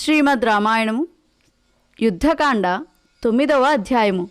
శ్రీమద్ రామాయణము యుద్ధకాండ తొమ్మిదవ అధ్యాయము.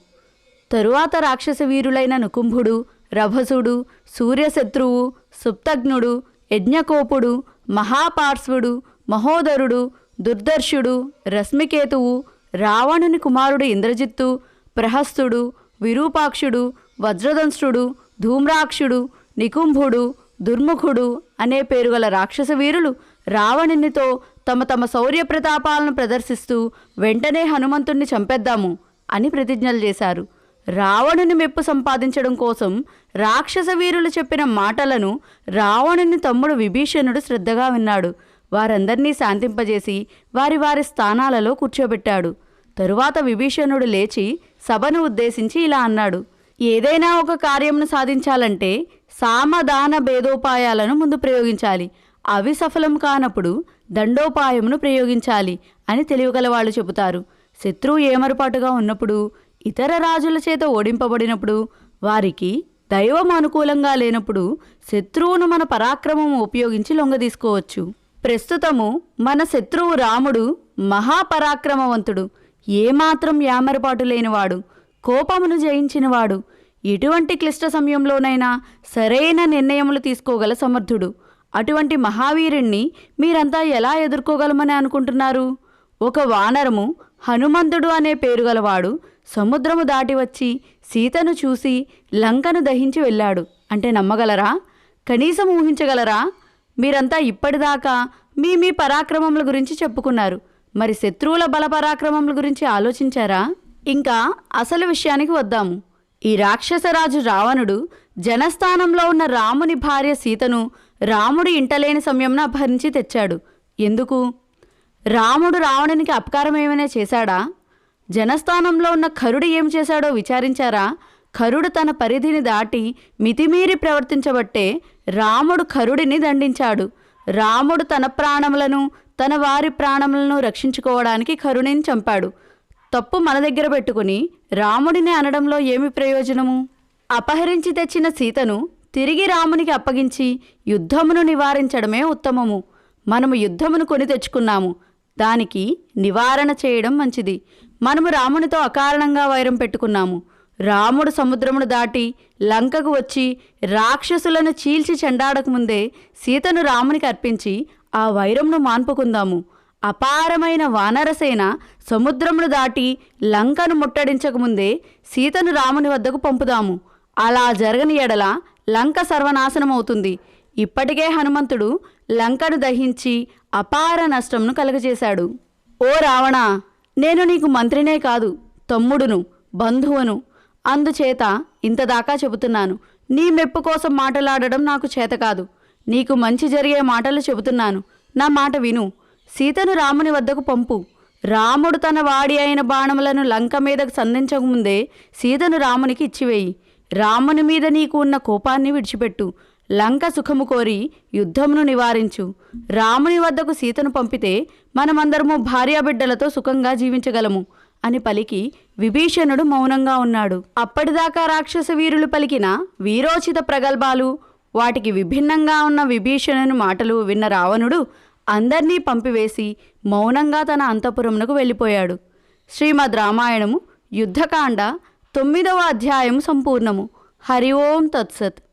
తరువాత రాక్షస వీరులైన నుకుంభుడు రభసుడు సూర్యశత్రువు సుప్తజ్ఞుడు యజ్ఞకోపుడు మహాపార్శ్వుడు మహోదరుడు దుర్దర్శుడు రశ్మికేతువు రావణుని కుమారుడు ఇంద్రజిత్తు ప్రహస్తుడు విరూపాక్షుడు వజ్రదంశుడు ధూమ్రాక్షుడు నికుంభుడు దుర్ముఖుడు అనే పేరుగల రాక్షస వీరులు రావణునితో తమ తమ శౌర్య ప్రతాపాలను ప్రదర్శిస్తూ వెంటనే హనుమంతుణ్ణి చంపేద్దాము అని ప్రతిజ్ఞలు చేశారు. రావణుని మెప్పు సంపాదించడం కోసం రాక్షస వీరులు చెప్పిన మాటలను రావణుని తమ్ముడు విభీషణుడు శ్రద్ధగా విన్నాడు. వారందరినీ శాంతింపజేసి వారి వారి స్థానాలలో కూర్చోబెట్టాడు. తరువాత విభీషణుడు లేచి సభను ఉద్దేశించి ఇలా అన్నాడు. ఏదైనా ఒక కార్యమును సాధించాలంటే సామదాన భేదోపాయాలను ముందు ప్రయోగించాలి. అవి సఫలం కానప్పుడు దండోపాయమును ప్రయోగించాలి అని తెలియగల వాళ్ళు చెబుతారు. శత్రువు ఏమరపాటుగా ఉన్నప్పుడు ఇతర రాజుల చేత ఓడింపబడినప్పుడు వారికి దైవం అనుకూలంగా లేనప్పుడు శత్రువును మన పరాక్రమం ఉపయోగించి లొంగదీసుకోవచ్చు. ప్రస్తుతము మన శత్రువు రాముడు మహాపరాక్రమవంతుడు ఏమాత్రం యామరపాటు లేనివాడు కోపమును జయించినవాడు ఎటువంటి క్లిష్ట సమయంలోనైనా సరైన నిర్ణయములు తీసుకోగల సమర్థుడు. అటువంటి మహావీరుణ్ణి మీరంతా ఎలా ఎదుర్కోగలమని అనుకుంటున్నారు? ఒక వానరము హనుమంతుడు అనే పేరు గలవాడు సముద్రము దాటి వచ్చి సీతను చూసి లంకను దహించి వెళ్ళాడు. అంటే నమ్మగలరా? కనీసం ఊహించగలరా? మీరంతా ఇప్పటిదాకా మీ మీ పరాక్రమముల గురించి చెప్పుకున్నారు. మరి శత్రువుల బల పరాక్రమముల గురించి ఆలోచించారా? ఇంకా అసలు విషయానికి వద్దాము. ఈ రాక్షసరాజు రావణుడు జనస్థానంలో ఉన్న రాముని భార్య సీతను రాముడు ఇంటలేని సమయంలో అపహరించి తెచ్చాడు. ఎందుకు? రాముడు రావణునికి అపకారం ఏమైనా చేశాడా? జనస్థానంలో ఉన్న ఖరుడు ఏం చేశాడో విచారించారా? ఖరుడు తన పరిధిని దాటి మితిమీరి ప్రవర్తించబట్టే రాముడు ఖరుడిని దండించాడు. రాముడు తన ప్రాణములను తన వారి ప్రాణములను రక్షించుకోవడానికి ఖరుడిని చంపాడు. తప్పు మన దగ్గర పెట్టుకుని రాముడిని అనడంలో ఏమి ప్రయోజనము? అపహరించి తెచ్చిన సీతను తిరిగి రామునికి అప్పగించి యుద్ధమును నివారించడమే ఉత్తమము. మనము యుద్ధమును కొని తెచ్చుకున్నాము. దానికి నివారణ చేయడం మంచిది. మనము రామునితో అకారణంగా వైరం పెట్టుకున్నాము. రాముడు సముద్రమును దాటి లంకకు వచ్చి రాక్షసులను చీల్చి చెండాడకముందే సీతను రామునికి అర్పించి ఆ వైరంను మాన్పుకుందాము. అపారమైన వానరసేన సముద్రమును దాటి లంకను ముట్టడించకముందే సీతను రాముని వద్దకు పంపుదాము. అలా జరగని ఎడల లంక సర్వనాశనమవుతుంది. ఇప్పటికే హనుమంతుడు లంకను దహించి అపార నష్టంను కలుగజేశాడు. ఓ రావణ నేను నీకు మంత్రినే కాదు తమ్ముడును బంధువును. అందుచేత ఇంతదాకా చెబుతున్నాను. నీ మెప్పు కోసం మాటలాడడం నాకు చేత కాదు. నీకు మంచి జరిగే మాటలు చెబుతున్నాను. నా మాట విను. సీతను రాముని వద్దకు పంపు. రాముడు తన వాడి అయిన బాణములను లంక మీదకు సంధించకముందే సీతను రామునికి ఇచ్చివేయి. రాముని మీద నీకు ఉన్న కోపాన్ని విడిచిపెట్టు. లంక సుఖము కోరి యుద్ధమును నివారించు. రాముని వద్దకు సీతను పంపితే మనమందరము భార్యాబిడ్డలతో సుఖంగా జీవించగలము అని పలికి విభీషణుడు మౌనంగా ఉన్నాడు. అప్పటిదాకా రాక్షస వీరులు పలికిన వీరోచిత ప్రగల్భాలు వాటికి విభిన్నంగా ఉన్న విభీషణుని మాటలు విన్న రావణుడు అందర్నీ పంపివేసి మౌనంగా తన అంతఃపురమునకు వెళ్ళిపోయాడు. శ్రీమద్ రామాయణము యుద్ధకాండ తొమ్మిదవ అధ్యాయం సంపూర్ణము. హరి ఓం తత్సత్.